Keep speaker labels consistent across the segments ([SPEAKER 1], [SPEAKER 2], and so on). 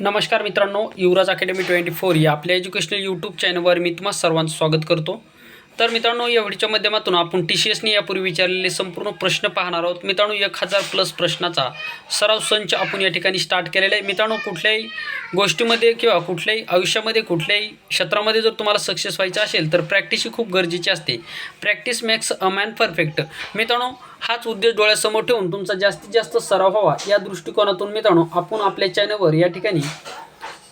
[SPEAKER 1] नमस्कार मित्रांनो युवराज academy twenty four या आपल्या एज्युकेशनल यूट्यूब चॅनलवर मी तुम्हाला सर्वांचं स्वागत करतो. तर मित्रांनो या व्हिडिओच्या माध्यमातून आपण टी सी एसने यापूर्वी विचारलेले संपूर्ण प्रश्न पाहणार आहोत. मित्रांनो एक हजार प्लस प्रश्नाचा सराव संच आपण या ठिकाणी स्टार्ट केलेला आहे. मित्रांनो कुठल्याही गोष्टीमध्ये किंवा कुठल्याही आयुष्यामध्ये कुठल्याही क्षेत्रामध्ये जर तुम्हाला सक्सेस व्हायचं असेल तर प्रॅक्टिस ही खूप गरजेची असते. Practice makes a man perfect मित्रांनो हाच उद्देश डोळ्यासमोर ठेवून तुमचा जास्तीत जास्त सराव व्हावा या दृष्टिकोनातून मित्रांनो आपण आपल्या चॅनलवर या ठिकाणी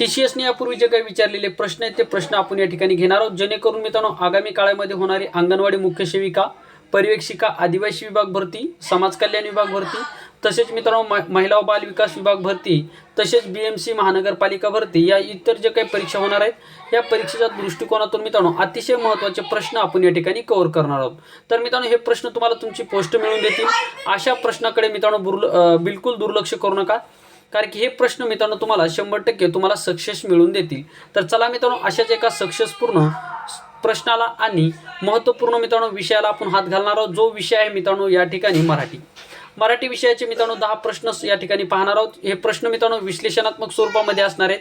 [SPEAKER 1] टी सी एसने यापूर्वी जे काही विचारलेले प्रश्न आहेत ते प्रश्न आपण या ठिकाणी घेणार आहोत. जेणेकरून मित्रांनो आगामी काळामध्ये होणारी अंगणवाडी मुख्य सेविका पर्यवेक्षिका आदिवासी विभाग भरती समाज कल्याण विभाग भरती तसेच मित्रांनो म महिला व बाल विकास विभाग भरती तसेच बी एम सी महानगरपालिका भरती या इतर जे काही परीक्षा होणार आहेत या परीक्षेच्या दृष्टिकोनातून मित्रांनो अतिशय महत्त्वाचे प्रश्न आपण या ठिकाणी कव्हर करणार आहोत. तर मित्रांनो हे प्रश्न तुम्हाला तुमची पोस्ट मिळवून देतील. अशा प्रश्नाकडे मित्रांनो बुर्ल बिलकुल दुर्लक्ष करू नका. कारण की हे प्रश्न मित्रांनो तुम्हाला शंभर टक्के तुम्हाला सक्सेस मिळून देतील. तर चला मित्रांनो अशाच एका सक्सेसपूर्ण प्रश्नाला आणि महत्त्वपूर्ण मित्रांनो विषयाला आपण हात घालणार आहोत. जो विषय आहे मित्रांनो या ठिकाणी मराठी. मराठी विषयाचे मित्रांनो दहा प्रश्न या ठिकाणी पाहणार आहोत. हे प्रश्न मित्रांनो विश्लेषणात्मक स्वरूपामध्ये असणार आहेत.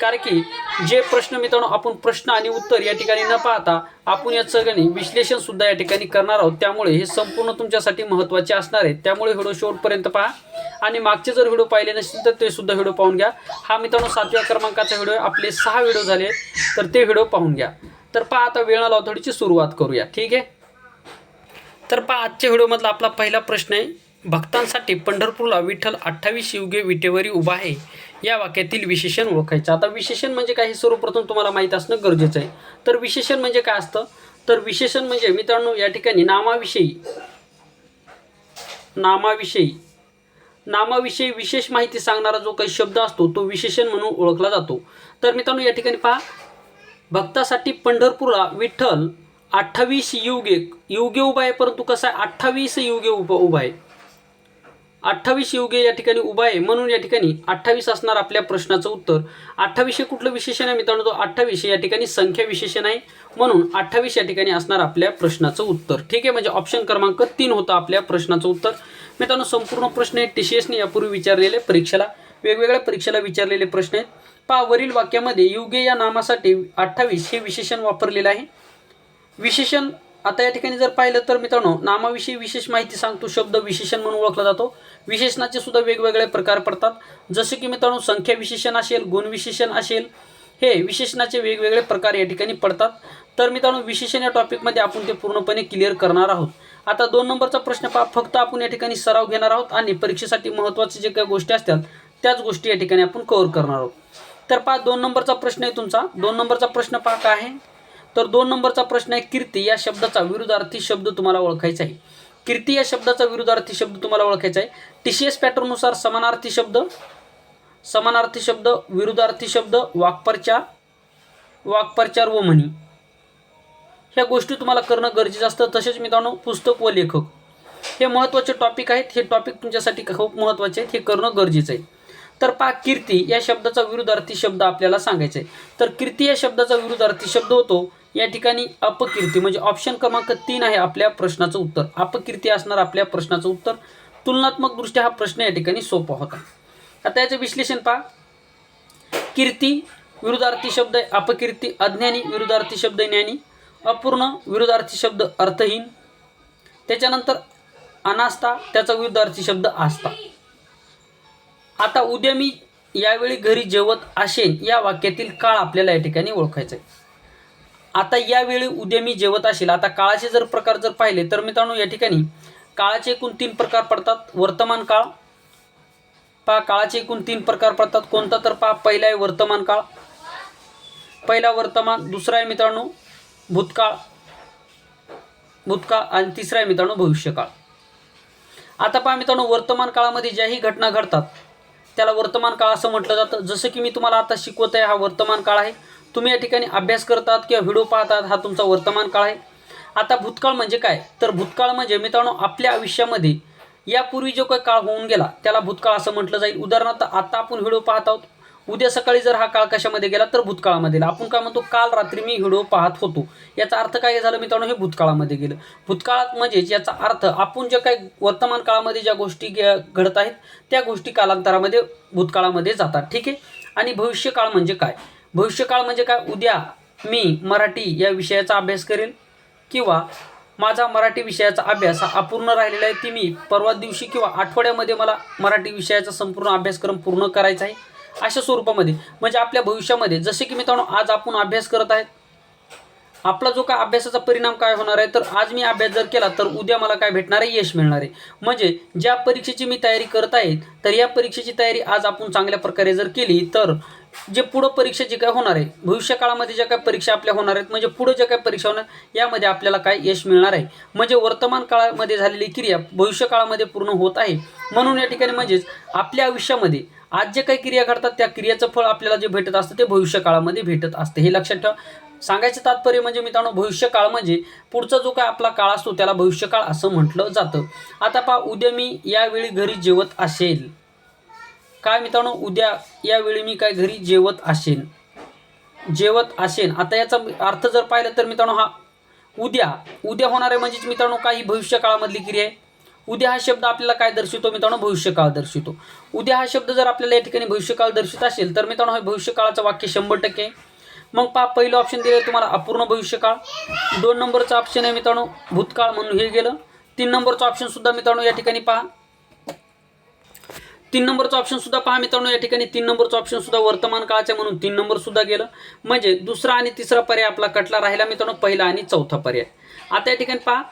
[SPEAKER 1] कारण की जे प्रश्न मित्रांनो आपण प्रश्न आणि उत्तर या ठिकाणी न पाहता आपण या सगळ्यांनी विश्लेषण सुद्धा या ठिकाणी करणार आहोत. त्यामुळे हे संपूर्ण तुमच्यासाठी महत्त्वाचे असणार आहेत. त्यामुळे व्हिडिओ शेवटपर्यंत पहा. आणि मागचे जर व्हिडिओ पाहिले नसतील तर ते सुद्धा व्हिडिओ पाहून घ्या. हा मित्रांनो सातव्या क्रमांकाचा व्हिडिओ आपले सहा व्हिडिओ झाले तर ते व्हिडिओ पाहून घ्या. तर पहा आता वेळ लावथोडीची सुरुवात करूया. ठीक आहे? तर पहा आजच्या व्हिडिओमधला आपला पहिला प्रश्न आहे. भक्तांसाठी पंढरपूरला विठ्ठल अठ्ठावीस युगे विटेवरी उभा आहे. या वाक्यातील विशेषण ओळखायचं. आता विशेषण म्हणजे काय? हे सर्वप्रथम तुम्हाला माहीत असणं गरजेचं आहे. तर विशेषण म्हणजे काय असतं? तर विशेषण म्हणजे मित्रांनो या ठिकाणी नामाविषयी नामाविषयी नामाविषयी विशेष माहिती सांगणारा जो काही शब्द असतो तो विशेषण म्हणून ओळखला जातो. तर मित्रांनो या ठिकाणी पहा. भक्तासाठी पंढरपूरला विठ्ठल अठ्ठावीस युगे युगे उभा आहे परंतु कसं आहे? अठ्ठावीस युगे उभा उभा आहे. अठ्ठावीस युगे या ठिकाणी उभा आहे म्हणून या ठिकाणी अठ्ठावीस असणार आपल्या प्रश्नाचं उत्तर. अठ्ठावीस हे कुठलं विशेषण आहे मित्रांनो? तो अठ्ठावीस या ठिकाणी संख्या विशेषण आहे म्हणून अठ्ठावीस या ठिकाणी असणार आपल्या प्रश्नाचं उत्तर. ठीक आहे म्हणजे ऑप्शन क्रमांक तीन होता आपल्या प्रश्नाचं उत्तर. मित्रांनो संपूर्ण प्रश्न हे टी सी एसने यापूर्वी विचारलेले परीक्षेला वेगवेगळ्या परीक्षेला विचारलेले प्रश्न आहेत. पहा वरील वाक्यामध्ये युगे या नामासाठी अठ्ठावीस हे विशेषण वापरलेलं आहे. विशेषण आता या ठिकाणी जर पाहिलं तर मित्रांनो नामाविषयी विशेष माहिती सांगतो शब्द विशेषण म्हणून ओळखला जातो. विशेषणाचे सुद्धा वेगवेगळे प्रकार पडतात. जसे की मित्रांनो संख्या विशेषण असेल गुणविशेषण असेल हे विशेषणाचे वेगवेगळे प्रकार या ठिकाणी पडतात. तर मित्रांनो विशेषण या टॉपिकमध्ये आपण ते पूर्णपणे क्लिअर करणार आहोत. आता दोन नंबरचा प्रश्न पहा. फक्त आपण या ठिकाणी सराव घेणार आहोत आणि परीक्षेसाठी महत्त्वाचे जे काही गोष्टी असतात त्याच गोष्टी या ठिकाणी आपण कव्हर करणार आहोत. तर पहा दोन नंबरचा प्रश्न आहे तुमचा. दोन नंबरचा प्रश्न पहा काय आहे? तर दोन नंबरचा प्रश्न आहे कीर्ती. या शब्दाचा विरुद्धार्थी शब्द तुम्हाला ओळखायचा आहे. कीर्ती या शब्दाचा विरुद्धार्थी शब्द तुम्हाला ओळखायचा आहे. टी सी एस पॅटर्ननुसार समानार्थी शब्द समानार्थी शब्द विरुद्धार्थी शब्द वाक्परचार वाक्परचार व म्हणी. ह्या गोष्टी तुम्हाला करणं गरजेचं असतं. तसेच मित्रांनो पुस्तक व लेखक हे महत्त्वाचे टॉपिक आहेत. हे टॉपिक तुमच्यासाठी खूप महत्त्वाचे आहेत. हे करणं गरजेचं आहे. तर पा कीर्ती या शब्दाचा विरुद्धार्थी शब्द आपल्याला सांगायचा आहे. तर कीर्ती या शब्दाचा विरुद्धार्थी शब्द होतो या ठिकाणी अपकीर्ती म्हणजे ऑप्शन क्रमांक तीन आहे आपल्या प्रश्नाचं उत्तर. अपकीर्ती असणार आपल्या प्रश्नाचं उत्तर. तुलनात्मकदृष्ट्या हा प्रश्न या ठिकाणी सोपा होता. आता याचं विश्लेषण पहा. कीर्ती विरुद्धार्थी शब्द आहे अपकीर्ती अज्ञानी विरुद्धार्थी शब्द ज्ञानी अपूर्ण विरुद्धार्थी शब्द अर्थहीन. त्याच्यानंतर अनास्था त्याचा विरुद्धार्थी शब्द आस्था. आता उद्या मी यावेळी घरी जेवत असेन या वाक्यातील काळ आपल्याला या ठिकाणी ओळखायचं आहे आता यावेळी उद्या मी जेवत असेल. आता काळाचे जर प्रकार जर पाहिले तर मित्रांनो या ठिकाणी काळाचे एकूण तीन प्रकार पडतात. वर्तमान काळ. पहा काळाचे एकूण तीन प्रकार पडतात. कोणता तर पहा पहिला आहे वर्तमान काळ. पहिला वर्तमान दुसरा आहे मित्रांनो भूतकाळ. भूतकाळ आणि तिसरा आहे मित्रांनो भविष्यकाळ. आता पहा मित्रांनो वर्तमान काळामध्ये ज्याही घटना घडतात त्याला वर्तमान काळ असं म्हटलं जातं. जसं की मी तुम्हाला आता शिकवत आहे हा वर्तमान काळ आहे. तुम्ही या ठिकाणी अभ्यास करतात किंवा व्हिडिओ पाहतात हा तुमचा वर्तमान काळ आहे. आता भूतकाळ म्हणजे काय? तर भूतकाळ म्हणजे मित्रांनो आपल्या आयुष्यामध्ये यापूर्वी जो काही काळ होऊन गेला त्याला भूतकाळ असं म्हटलं जाईल. उदाहरणार्थ आता आपण व्हिडिओ पाहत आहोत. उद्या सकाळी जर हा काळ कशामध्ये गेला तर भूतकाळामध्ये गेला. आपण काय म्हणतो काल रात्री मी व्हिडिओ पाहत होतो. याचा अर्थ काय झालं मित्रांनो हे भूतकाळामध्ये गेलं. भूतकाळात म्हणजेच याचा अर्थ आपण ज्या काही वर्तमान काळामध्ये ज्या गोष्टी घडत आहेत त्या गोष्टी कालांतरामध्ये भूतकाळामध्ये जातात. ठीक आहे? आणि भविष्यकाळ म्हणजे काय? भविष्यकाळ म्हणजे काय? उद्या मी मराठी या विषयाचा अभ्यास करेन किंवा माझा मराठी विषयाचा अभ्यास हा अपूर्ण राहिलेला आहे ती मी परवा दिवशी किंवा आठवड्यामध्ये मला मराठी विषयाचा संपूर्ण अभ्यासक्रम पूर्ण करायचा आहे अशा स्वरूपामध्ये. म्हणजे आपल्या भविष्यामध्ये जसे की मित्रांनो आज आपण अभ्यास करत आहेत आपला जो काय अभ्यासाचा परिणाम काय होणार आहे तर आज मी अभ्यास जर केला तर उद्या मला काय भेटणार आहे? यश मिळणार आहे. म्हणजे ज्या परीक्षेची मी तयारी करत आहे तर या परीक्षेची तयारी आज आपण चांगल्या प्रकारे जर केली तर जे पुढं परीक्षा जे काय होणार आहे भविष्य काळामध्ये ज्या काय परीक्षा आपल्या होणार आहेत म्हणजे पुढं ज्या काय परीक्षा होणार यामध्ये आपल्याला काय यश मिळणार आहे. म्हणजे वर्तमान काळामध्ये झालेली क्रिया भविष्य काळामध्ये पूर्ण होत आहे. म्हणून या ठिकाणी म्हणजेच आपल्या आयुष्यामध्ये आज जे काही क्रिया घडतात त्या क्रियाचं फळ आपल्याला जे भेटत असतं ते भविष्य काळामध्ये भेटत असते. हे लक्षात ठेवा. सांगायचं तात्पर्य म्हणजे मित्रांनो भविष्यकाळ म्हणजे पुढचा जो काय आपला काळ असतो त्याला भविष्यकाळ असं म्हटलं जातं. आता पहा उद्या मी यावेळी घरी जेवत असेल. काय मित्रांनो उद्या यावेळी मी काय घरी जेवत असेन? जेवत असेन. आता याचा अर्थ जर पाहिलं तर मित्रांनो हा उद्या उद्या होणारे म्हणजेच मित्रांनो काही भविष्य काळामधली क्रिया आहे. उद्या हा शब्द आपल्याला काय दर्शवतो मित्रांनो? भविष्यकाळ दर्शवतो. उद्या हा शब्द जर आपल्याला या ठिकाणी भविष्यकाळ दर्शवित असेल तर मित्रांनो हे भविष्यकाळाचं वाक्य शंभर टक्के मग पा पहिलं ऑप्शन दिलं आहे तुम्हाला अपूर्ण भविष्यकाळ दोन नंबरचं ऑप्शन आहे मित्रांनो भूतकाळ म्हणून हे गेलं. तीन नंबरचं ऑप्शन सुद्धा मित्रांनो या ठिकाणी पहा. तीन नंबरचं ऑप्शन सुद्धा पहा मित्रांनो या ठिकाणी तीन नंबरचं ऑप्शन सुद्धा वर्तमान काळाच्या म्हणून तीन नंबर सुद्धा गेलं. म्हणजे दुसरा आणि तिसरा पर्याय आपला कटला राहिला मित्रांनो पहिला आणि चौथा पर्याय. आता या ठिकाणी पहा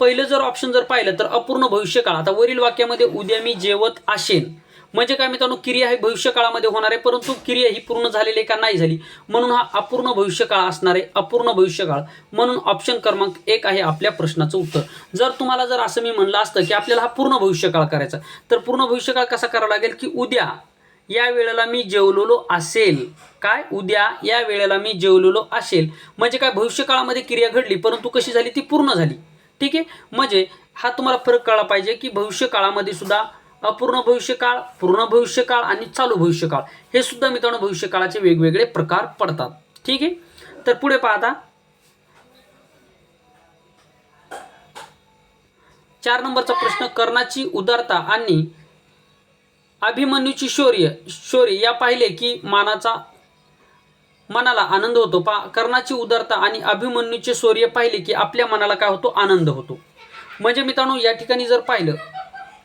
[SPEAKER 1] पहिलं जर ऑप्शन जर पाहिलं तर अपूर्ण भविष्यकाळ आता वरील वाक्यामध्ये उद्या मी जेवत असेन. म्हणजे काय मित्रांनो क्रिया ही भविष्यकाळामध्ये होणार आहे परंतु क्रिया ही पूर्ण झालेली आहे का नाही झाली? म्हणून हा अपूर्ण भविष्य काळ असणार आहे अपूर्ण भविष्य काळ म्हणून ऑप्शन क्रमांक एक आहे आपल्या प्रश्नाचं उत्तर. जर तुम्हाला जर असं मी म्हणलं असतं की आपल्याला हा पूर्ण भविष्यकाळ करायचा तर पूर्ण भविष्यकाळ कसा करावा लागेल की उद्या या वेळेला मी जेवलेलो असेल. काय? उद्या या वेळेला मी जेवलेलो असेल. म्हणजे काय? भविष्यकाळामध्ये क्रिया घडली परंतु कशी झाली? ती पूर्ण झाली. ठीक आहे? म्हणजे हा तुम्हाला फरक कळला पाहिजे की भविष्य काळामध्ये सुद्धा अपूर्ण भविष्यकाळ पूर्ण भविष्यकाळ आणि चालू भविष्यकाळ. हे सुद्धा मित्रांनो भविष्यकाळाचे वेगवेगळे प्रकार पडतात. ठीक आहे? तर पुढे पाहता चार नंबरचा प्रश्न कर्णाची उदारता आणि अभिमन्यूची शौर्य शौर्य. या पाहिले की मानाचा मनाला आनंद होतो. पा कर्णाची उदारता आणि अभिमन्यूचे शौर्य पाहिले की आपल्या मनाला काय होतो? आनंद होतो. म्हणजे मित्रांनो या ठिकाणी जर पाहिलं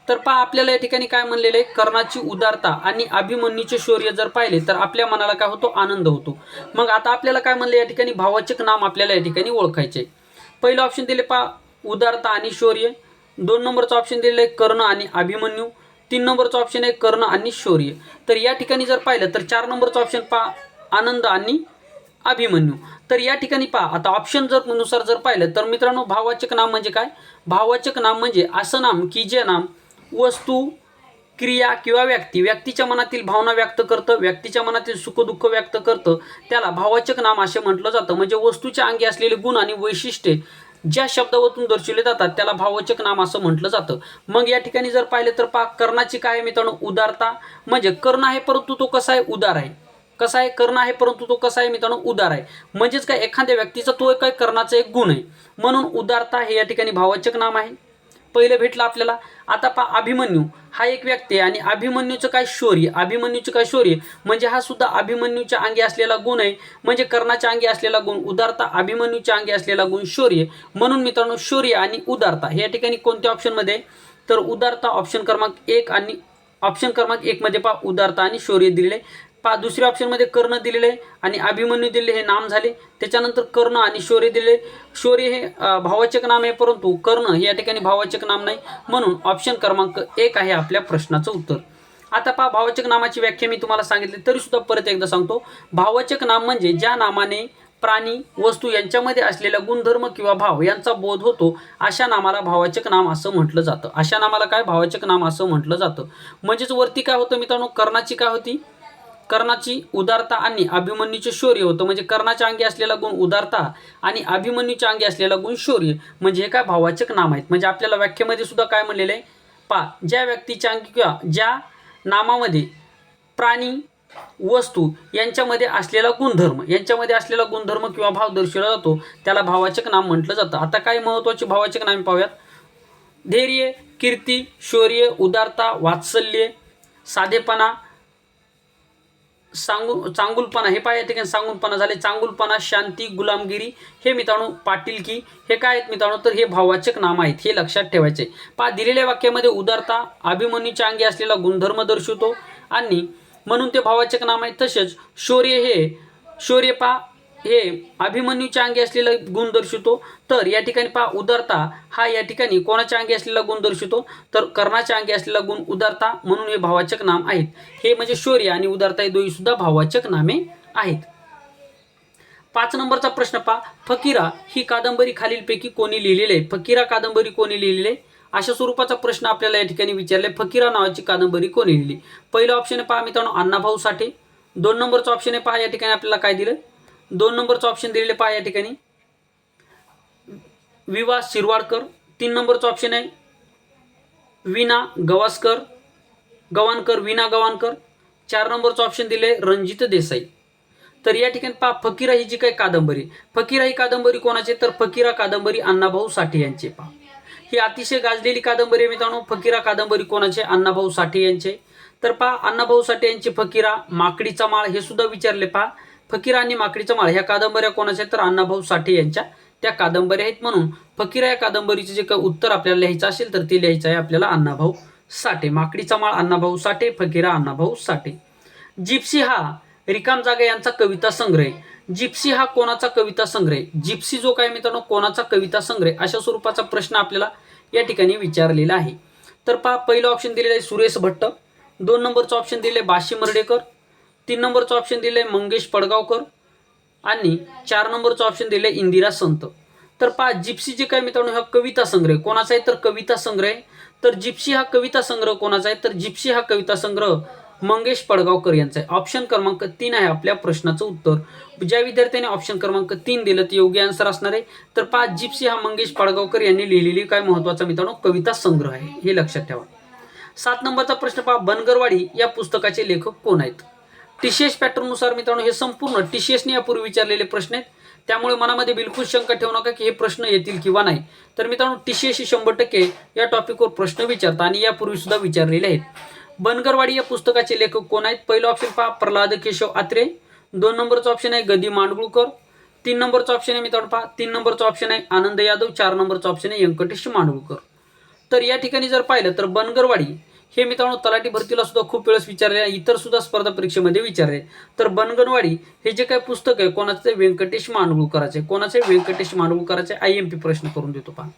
[SPEAKER 1] तर पहा आपल्याला या ठिकाणी काय म्हणलेलं आहे? कर्णाची उदारता आणि अभिमन्यूचे शौर्य जर पाहिले तर आपल्या मनाला काय होतो? आनंद होतो. मग आता आपल्याला काय म्हणलं या ठिकाणी भावाचक नाम आपल्याला या ठिकाणी ओळखायचे पहिलं ऑप्शन दिले पहा उदारता आणि शौर्य. दोन नंबरचं ऑप्शन दिलेलं आहे कर्ण आणि अभिमन्यू. तीन नंबरचं ऑप्शन आहे कर्ण आणि शौर्य. तर या ठिकाणी जर पाहिलं तर चार नंबरचं ऑप्शन पहा आनंद आणि अभिमन्यू. तर या ठिकाणी पहा आता ऑप्शन जर नुसार जर पाहिलं तर मित्रांनो भाववाचक नाम म्हणजे काय? भाववाचक नाम म्हणजे असं नाम की जे नाम वस्तू क्रिया किंवा व्यक्ती व्यक्तीच्या मनातील भावना व्यक्त करतं व्यक्तीच्या मनातील सुखदुःख व्यक्त करतं त्याला भावाचक नाम असे म्हटलं जातं. म्हणजे वस्तूच्या अंगी असलेले गुण आणि वैशिष्ट्ये ज्या शब्दावरून दर्शवले जातात त्याला भावचक नाम असं म्हटलं जातं. मग या ठिकाणी जर पाहिलं तर पा कर्णाची काय आहे मित्रांनो? उदारता. म्हणजे कर्ण आहे परंतु तो कसा आहे? उदार आहे. कसा आहे? कर्ण आहे परंतु तो कसा आहे मित्रांनो? उदार आहे. म्हणजेच काय? एखाद्या व्यक्तीचा तो एक काय? कर्णाचा एक गुण आहे. म्हणून उदारता हे या ठिकाणी भाववाचक नाम आहे. पहिलं भेटलं आपल्याला. आता पा अभिमन्यू. हा एक व्यक्ती आहे आणि अभिमन्यूचं काय शौर्य? अभिमन्यूचं काय शौर्य? म्हणजे हा सुद्धा अभिमन्यूच्या अंगी असलेला गुण आहे. म्हणजे कर्णाच्या अंगी असलेला गुण उदारता अभिमन्यूच्या अंगी असलेला गुण शौर्य. म्हणून मित्रांनो शौर्य आणि उदारता या ठिकाणी कोणत्या ऑप्शनमध्ये आहे? तर उदारता ऑप्शन क्रमांक एक आणि ऑप्शन क्रमांक एकमध्ये पा उदारता आणि शौर्य दिलेले पा दुसऱ्या ऑप्शनमध्ये कर्ण दिलेले आहे आणि अभिमन्यू दिले हे नाम झाले. त्याच्यानंतर कर्ण आणि शौर्य दिले शौर्य हे भावाचक नाम आहे परंतु कर्ण हे या ठिकाणी भावाचक नाम नाही. म्हणून ऑप्शन क्रमांक एक आहे आपल्या प्रश्नाचं उत्तर. आता पहा भावाचक नामाची व्याख्या मी तुम्हाला सांगितली तरी सुद्धा परत एकदा सांगतो. भावाचक नाम म्हणजे ज्या नामाने प्राणी वस्तू यांच्यामध्ये असलेला गुणधर्म किंवा भाव यांचा बोध होतो अशा नामाला भावाचक नाम असं म्हटलं जातं. अशा नामाला काय? भावाचक नाम असं म्हटलं जातं. म्हणजेच वरती काय होतं मित्रांनो? कर्णाची काय होती? कर्णाची उदारता आणि अभिमन्यूचे शौर्य होतं. म्हणजे कर्णाच्या अंगी असलेला गुण उदारता आणि अभिमन्यूच्या अंगी असलेला गुण शौर्य. म्हणजे हे काय भावाचक नाम आहेत. म्हणजे आपल्याला व्याख्येमध्ये सुद्धा काय म्हणलेलं आहे? पा ज्या व्यक्तीच्या अंगी किंवा ज्या नामामध्ये प्राणी वस्तू यांच्यामध्ये असलेला गुणधर्म यांच्यामध्ये असलेला गुणधर्म किंवा भाव दर्शवला जातो त्याला भावाचक नाम म्हटलं जातं. आता काय महत्त्वाची भावाचक नामे पाहूयात. धैर्य कीर्ती शौर्य उदारता वात्सल्य साधेपणा सांगू चांगुलपणा हे पाय या ठिकाणी सांगूनपणा झाले. चांगुलपणा शांती गुलामगिरी हे मित्रांनो पाटीलकी हे काय आहेत मित्रांनो? तर हे भाववाचक नाम आहेत हे लक्षात ठेवायचे. पहा दिलेल्या वाक्यामध्ये उदारता अभिमन्यूच्या अंगी असलेला गुणधर्म दर्शवतो. आणि म्हणून ते भाववाचक नाम आहे. तसेच शौर्य हे शौर्य पा हे अभिमन्यूच्या अंगी असलेला गुण दर्शवतो. तर या ठिकाणी पहा उदारता हा या ठिकाणी कोणाच्या अंगी असलेला गुण दर्शवतो? तर कर्णाच्या अंगी असलेला गुण उदारता म्हणून हे भावाचक नाम आहेत. हे म्हणजे शौर्य आणि उदारता हे दोन्ही सुद्धा भावाचक नामे आहेत. पाच नंबरचा प्रश्न पहा फकीरा ही कादंबरी खालीलपैकी कोणी लिहिलेली आहे? फकीरा कादंबरी कोणी लिहिलेली आहे? अशा स्वरूपाचा प्रश्न आपल्याला या ठिकाणी विचारले. फकीरा नावाची कादंबरी कोणी लिहिली? पहिलं ऑप्शन आहे पहा मित्रांनो अण्णाभाऊ साठे. दोन नंबरचं ऑप्शन आहे पहा या ठिकाणी आपल्याला काय दिलं? दोन नंबरचं ऑप्शन दिलेले पहा या ठिकाणी. विवा शिरवाडकर तीन नंबरचं ऑप्शन आहे. विना गवास्कर गवानकर विना गवानकर चार नंबरचं ऑप्शन दिले रणजित देसाई. तर या ठिकाणी पहा फकीरा ही जी काही कादंबरी फकीरा ही कादंबरी कोणाची तर फकीरा कादंबरी अण्णाभाऊ साठे यांचे पहा. ही अतिशय गाजलेली कादंबरी आहे मित्रांनो फकीरा कादंबरी कोणाचे अण्णाभाऊ साठे यांचे तर पहा अण्णाभाऊ साठे यांचे फकीरा माकडीचा माळ हे सुद्धा विचारले पहा. फकीर आणि माकडीचा माळ. ह्या कादंबऱ्या कोणाच्या आहेत? तर अण्णाभाऊ साठे यांच्या. त्या कादंबऱ्या आहेत म्हणून फकीर या कादंबरीचे जे काही उत्तर आपल्याला लिहायचं असेल तर ते लिहायचं आहे आपल्याला अण्णाभाऊ साठे. माकडीचा माळ अण्णाभाऊ साठे फकीरा अण्णाभाऊ साठे. जिप्सी हा रिकाम जागा यांचा कविता संग्रह जिप्सी हा कोणाचा कविता संग्रह आहे? जिप्सी जो काय मित्रांनो कोणाचा कविता संग्रह अशा स्वरूपाचा प्रश्न आपल्याला या ठिकाणी विचारलेला आहे. तर पहा पहिलं ऑप्शन दिलेलं आहे सुरेश भट्ट. दोन नंबरचं ऑप्शन दिले बाशी मर्डेकर. तीन नंबरचं ऑप्शन दिलं आहे मंगेश पडगावकर आणि चार नंबरचं ऑप्शन दिलं आहे इंदिरा संत. तर पहा जिप्सी जे काय मित्रांनो हा कविता संग्रह कोणाचा आहे तर कविता संग्रह आहे. तर जिप्सी हा कविता संग्रह कोणाचा आहे? तर जिप्सी हा कविता संग्रह मंगेश पडगावकर यांचा आहे. ऑप्शन क्रमांक तीन आहे आपल्या प्रश्नाचं उत्तर. ज्या विद्यार्थ्याने ऑप्शन क्रमांक तीन दिलं ते योग्य आन्सर असणार आहे. तर पाच जिप्सी हा मंगेश पडगावकर यांनी लिहिलेली काय महत्त्वाचा मित्रांनो? कविता संग्रह आहे. हे लक्षात ठेवा. सात नंबरचा प्रश्न पहा बनगरवाडी या पुस्तकाचे लेखक कोण आहेत? टीसीएस पॅटर्ननुसार मित्रांनो हे संपूर्ण टीसीएसने यापूर्वी विचारलेले प्रश्न आहेत. त्यामुळे मनामध्ये बिलकुल शंका ठेवू नका की हे प्रश्न येतील किंवा नाही. तर मित्रांनो टीसीएस शंभर टक्के या टॉपिकवर प्रश्न विचारतात आणि यापूर्वी सुद्धा विचारलेले आहेत. बनगरवाडी या पुस्तकाचे लेखक कोण आहेत? पहिलं ऑप्शन पहा प्रल्हाद केशव आत्रे. दोन नंबरचं ऑप्शन आहे गदी मांडगुळकर. तीन नंबरचं ऑप्शन आहे मित्रांनो पहा तीन नंबरचं ऑप्शन आहे आनंद यादव. चार नंबरचं ऑप्शन आहे व्यंकटेश मांडगुळकर. तर या ठिकाणी जर पाहिलं तर बनगरवाडी हे मित्रांनो तलाठी भरतीला सुद्धा खूप वेळेस विचारले इतर सुद्धा स्पर्धा परीक्षेमध्ये विचारले. तर बनगणवाडी हे जे काही पुस्तक आहे कोणाचं? व्यंकटेश मांडगुळकराचे कोणाचे? व्यंकटेश मांडगुळकराचे आय एम पी प्रश्न करून देतो पहा.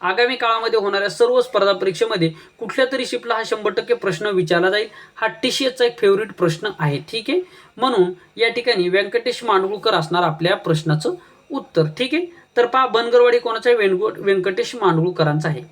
[SPEAKER 1] आगामी काळामध्ये होणाऱ्या सर्व स्पर्धा परीक्षेमध्ये कुठल्या तरी शिपला हा शंभर टक्के प्रश्न विचारला जाईल हा टीसीएसचा एक फेवरेट प्रश्न आहे ठीक आहे? म्हणून या ठिकाणी व्यंकटेश मांडगुळकर असणार आपल्या प्रश्नाचं उत्तर ठीक आहे? तर पहा बनगरवाडी कोणाचा आहे? व्यंकटेश मांडगुळकरांचा आहे.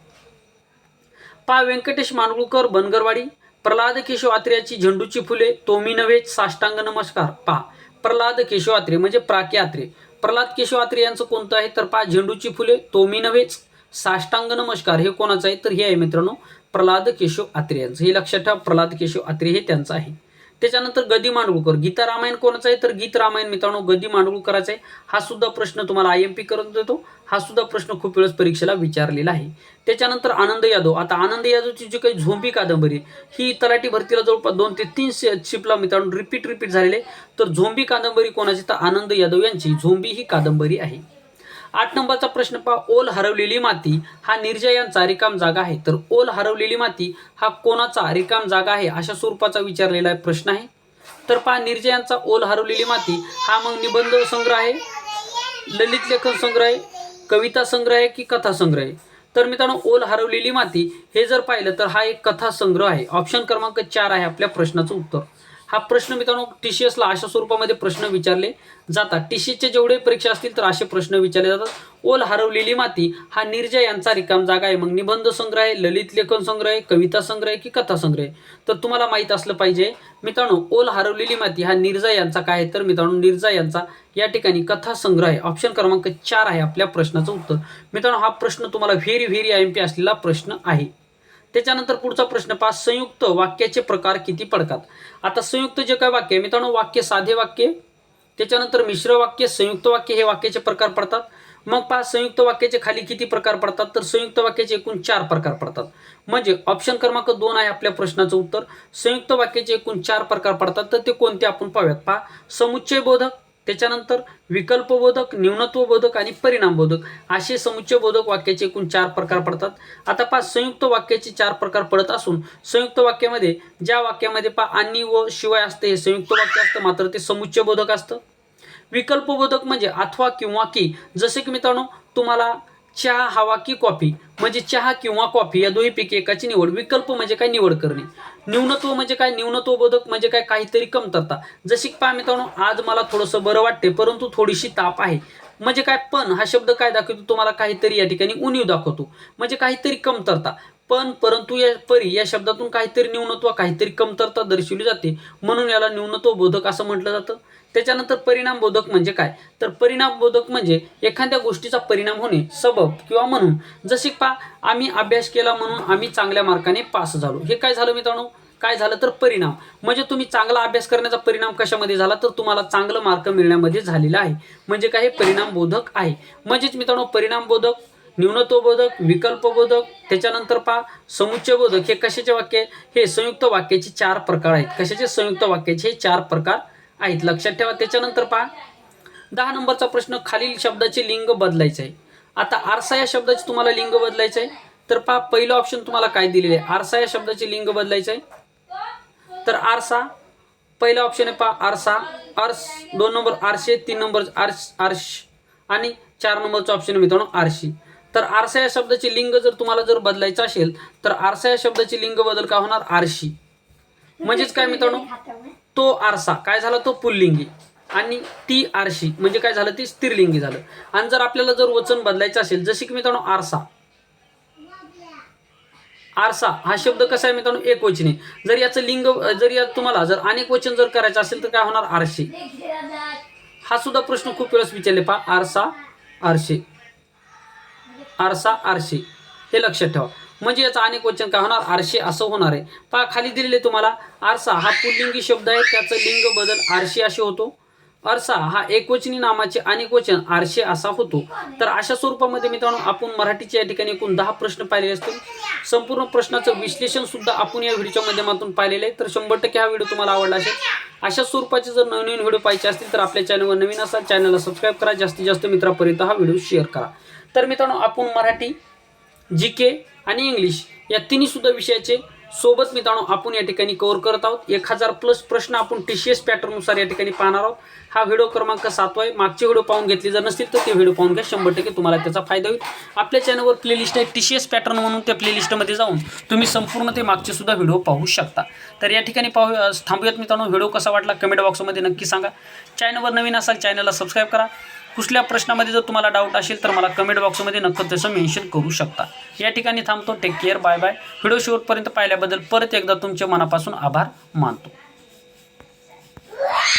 [SPEAKER 1] पा व्यंकटेश मानगुळकर बनगरवाडी प्रल्हाद केशव आत्र्याची झेंडूची फुले तोमी नव्हे साष्टांग नमस्कार. पहा प्रल्हाद केशव आत्रे म्हणजे प्राके आत्रे. प्रल्हाद केशव आत्रे यांचं कोणतं आहे? तर पा झेंडूची फुले तोमी नव्हेच साष्टांग नमस्कार. हे कोणाचं आहे? तर हे आहे मित्रांनो प्रल्हाद केशव आत्रे यांचं. हे लक्षात ठेवा प्रल्हाद केशव आत्रे हे त्यांचं आहे. त्याच्यानंतर गदी मांडगुळकर. गीता रामायण कोणाचं आहे? तर गीत रामायण मित्रांनो गदी मांडगुळकराचा आहे. हा सुद्धा प्रश्न तुम्हाला आय एम पी करून देतो. हा सुद्धा प्रश्न खूप वेळेस परीक्षेला विचारलेला आहे. त्याच्यानंतर आनंद यादव. आता आनंद यादवची जी काही झोंबी कादंबरी ही तलाठी भरतीला जवळपास दोन ते तीन शिपला मित्रांनो रिपीट रिपीट झालेले तर झोंबी कादंबरी कोणाची? तर आनंद यादव यांची. झोंबी ही कादंबरी आहे. आठ नंबरचा प्रश्न पहा. ओल हरवलेली माती हा निर्जय यांचा रिकाम जागा आहे. तर ओल हरवलेली माती हा कोणाचा रिकाम जागा आहे अशा स्वरूपाचा विचारलेला प्रश्न आहे. तर पहा निर्जय यांचा ओल हरवलेली माती हा मग निबंध संग्रह आहे ललित लेखन संग्रह आहे कविता संग्रह आहे की कथा संग्रह आहे? तर मित्रांनो ओल हरवलेली माती हे जर पाहिलं तर हा एक कथा संग्रह आहे. ऑप्शन क्रमांक चार आहे आपल्या प्रश्नाचं उत्तर. हा प्रश्न मित्रांनो टी सी एसला अशा स्वरूपामध्ये प्रश्न विचारले जातात. टी सीचे जेवढे परीक्षा असतील तर असे प्रश्न विचारले जातात. ओल हरवलेली माती हा निर्जय यांचा रिकाम जागा आहे. मग निबंध संग्रह आहे ललित लेखन संग्रह आहे कविता संग्रह आहे की कथा संग्रह आहे? तर तुम्हाला माहीत असलं पाहिजे मित्रांनो ओल हरवलेली माती हा निर्जय यांचा काय आहे? तर मित्रांनो निर्जय यांचा या ठिकाणी कथा संग्रह आहे. ऑप्शन क्रमांक चार आहे आपल्या प्रश्नाचं उत्तर. मित्रांनो हा प्रश्न तुम्हाला very very I M P असलेला प्रश्न आहे. त्याच्यानंतर पुढचा प्रश्न पाच संयुक्त वाक्याचे प्रकार किती पडतात? आता संयुक्त जे काय वाक्य आहे मित्रांनो वाक्य साधे वाक्य त्याच्यानंतर मिश्र वाक्य संयुक्त वाक्य हे वाक्याचे प्रकार पडतात. मग पहा संयुक्त वाक्याचे खाली किती प्रकार पडतात? तर संयुक्त वाक्याचे एकूण चार प्रकार पडतात. म्हणजे ऑप्शन क्रमांक दोन आहे आपल्या प्रश्नाचं उत्तर. संयुक्त वाक्याचे एकूण चार प्रकार पडतात. तर ते कोणते आपण पाहूयात? पहा समुच्चय बोधक त्याच्यानंतर विकल्पबोधक न्यूनत्वबोधक आणि परिणामबोधक असे समुच्चयबोधक वाक्याचे एकूण चार प्रकार पडतात. आता पहा संयुक्त वाक्याचे चार प्रकार पडत असून संयुक्त वाक्यामध्ये ज्या वाक्यामध्ये पहा आणि व शिवाय असते हे संयुक्त वाक्य असतं मात्र ते समुच्चयबोधक असतं. विकल्पबोधक म्हणजे अथवा किंवा की जसे की मित्रांनो तुम्हाला चहा हवा की कॉफी? म्हणजे चहा किंवा कॉफी या दोन्हीपैकी एकाची निवड. विकल्प म्हणजे काय? निवड करणे. न्यूनत्व म्हणजे काय? न्यूनत्व बोधक म्हणजे काय? काहीतरी कमतरता. जशी की पहा मित्रांनो आज मला थोडंसं बरं वाटते परंतु थोडीशी ताप आहे. म्हणजे काय? पण हा शब्द काय दाखवतो? तुम्हाला काहीतरी या ठिकाणी उणीव दाखवतो. म्हणजे काहीतरी कमतरता. पण परंतु या परी या शब्दातून काहीतरी न्यूनत्व काहीतरी कमतरता दर्शवली जाते. म्हणून याला न्यूनत्व बोधक असं म्हटलं जातं. त्याच्यानंतर परिणाम बोधक म्हणजे काय? तर परिणाम बोधक म्हणजे एखाद्या गोष्टीचा परिणाम होणे सबब किंवा म्हणून. जसे पा आम्ही अभ्यास केला म्हणून आम्ही चांगल्या मार्काने पास झालो. हे काय झालं मित्रांनो? काय झालं तर परिणाम. म्हणजे तुम्ही चांगला अभ्यास करण्याचा परिणाम कशामध्ये झाला? तर तुम्हाला चांगलं मार्क मिळण्यामध्ये झालेला आहे. म्हणजे काय? हे परिणाम बोधक आहे. म्हणजेच मित्रांनो परिणाम बोधक न्यूनत्वबोधक विकल्पबोधक त्याच्यानंतर पहा समुच्चयबोधक. हे कशाचे वाक्य? हे संयुक्त वाक्याचे चार प्रकार आहेत. कशाचे? संयुक्त वाक्याचे हे चार प्रकार आहेत. लक्षात ठेवा त्याच्यानंतर पहा. दहा नंबरचा प्रश्न खालील शब्दाचे लिंग बदलायचे आहे. आता आरसा या शब्दाचे तुम्हाला लिंग बदलायचं आहे. तर पहा पहिलं ऑप्शन तुम्हाला काय दिलेलं आहे? आरसा या शब्दाचे लिंग बदलायचं आहे. तर आरसा पहिला ऑप्शन आहे पहा आरसा. आर्स दोन नंबर आरशे तीन नंबर आर्श आर्श. आणि चार नंबरचा ऑप्शन आहे मित्रांनो आरशी. तर आरसा या शब्दाचे लिंग जर तुम्हाला जर बदलायचं असेल तर आरसा या शब्दाचे लिंग बदल का होणार? आरशी. म्हणजेच काय मित्रांनो? तो आरसा काय झाला? तो पुल्लिंगी. आणि ती आरशी म्हणजे काय झालं? ती स्त्रीलिंगी झालं. आणि जर आपल्याला जर वचन बदलायचं असेल जसे की मित्रांनो आरसा. आरसा हा शब्द कसा आहे मित्रांनो? एक वचने जर याचं लिंग जर या तुम्हाला जर अनेक वचन जर करायचं असेल तर काय होणार? आरशी. हा सुद्धा प्रश्न खूप वेळेस विचारले. पहा आरसा आरशे. आरसा आरशे. हे लक्षात ठेवा. म्हणजे याचं अनेक वचन काय होणार? आरशे असं होणार आहे. पहा खाली दिलेले तुम्हाला आरसा हा पुल्लिंगी शब्द आहे त्याचं लिंग बदल आरशे असे होतो. आरसा हा एकवचनी नामाचे अनेक वचन आरशे असा होतो. तर अशा स्वरूपामध्ये मित्रांनो आपण मराठीचे या ठिकाणी एकूण दहा प्रश्न पाहिलेले असतील. संपूर्ण प्रश्नाचं विश्लेषण सुद्धा आपण या व्हिडिओच्या माध्यमातून पाहिलेलं आहे. तर शंभर टक्के हा व्हिडिओ तुम्हाला आवडला असेल. अशा स्वरूपाचे जर नवीन व्हिडिओ पाहिजे असतील तर आपल्या चॅनलवर नवीन असाल चॅनलला सबस्क्राईब करा. जास्तीत जास्त मित्रापर्यंत हा व्हिडिओ शेअर करा. तर मित्रांनो आपण मराठी जी के आणि इंग्लिश या तिन्ही सुद्धा विषयाचे सोबत मित्रांनो आपण या ठिकाणी कव्हर करत आहोत. एक हजार प्लस प्रश्न आपण टी सी एस पॅटर्ननुसार या ठिकाणी पाहणार आहोत. हा व्हिडिओ क्रमांक सातवा आहे मागचे व्हिडिओ पाहून घेतले जर नसतील तर ते व्हिडिओ पाहून घ्या. शंभर टक्के तुम्हाला त्याचा फायदा होईल. आपल्या चॅनलवर प्लेलिस्ट आहे टी सी एस पॅटर्न म्हणून त्या प्लेलिस्टमध्ये जाऊन तुम्ही संपूर्ण ते मागचे सुद्धा व्हिडिओ पाहू शकता. तर या ठिकाणी पाहू थांबूयात मित्रांनो. व्हिडिओ कसा वाटला? कमेंट बॉक्समध्ये नक्की सांगा. चॅनलवर नवीन असाल चॅनलला सबस्क्राईब करा. कुठल्या प्रश्नामध्ये जर तुम्हाला डाऊट असेल तर मला कमेंट बॉक्समध्ये नक्कल तसं मेन्शन करू शकता. या ठिकाणी थांबतो. Take care bye bye video शेवटपर्यंत पाहिल्याबद्दल परत एकदा तुमच्या मनापासून आभार मानतो.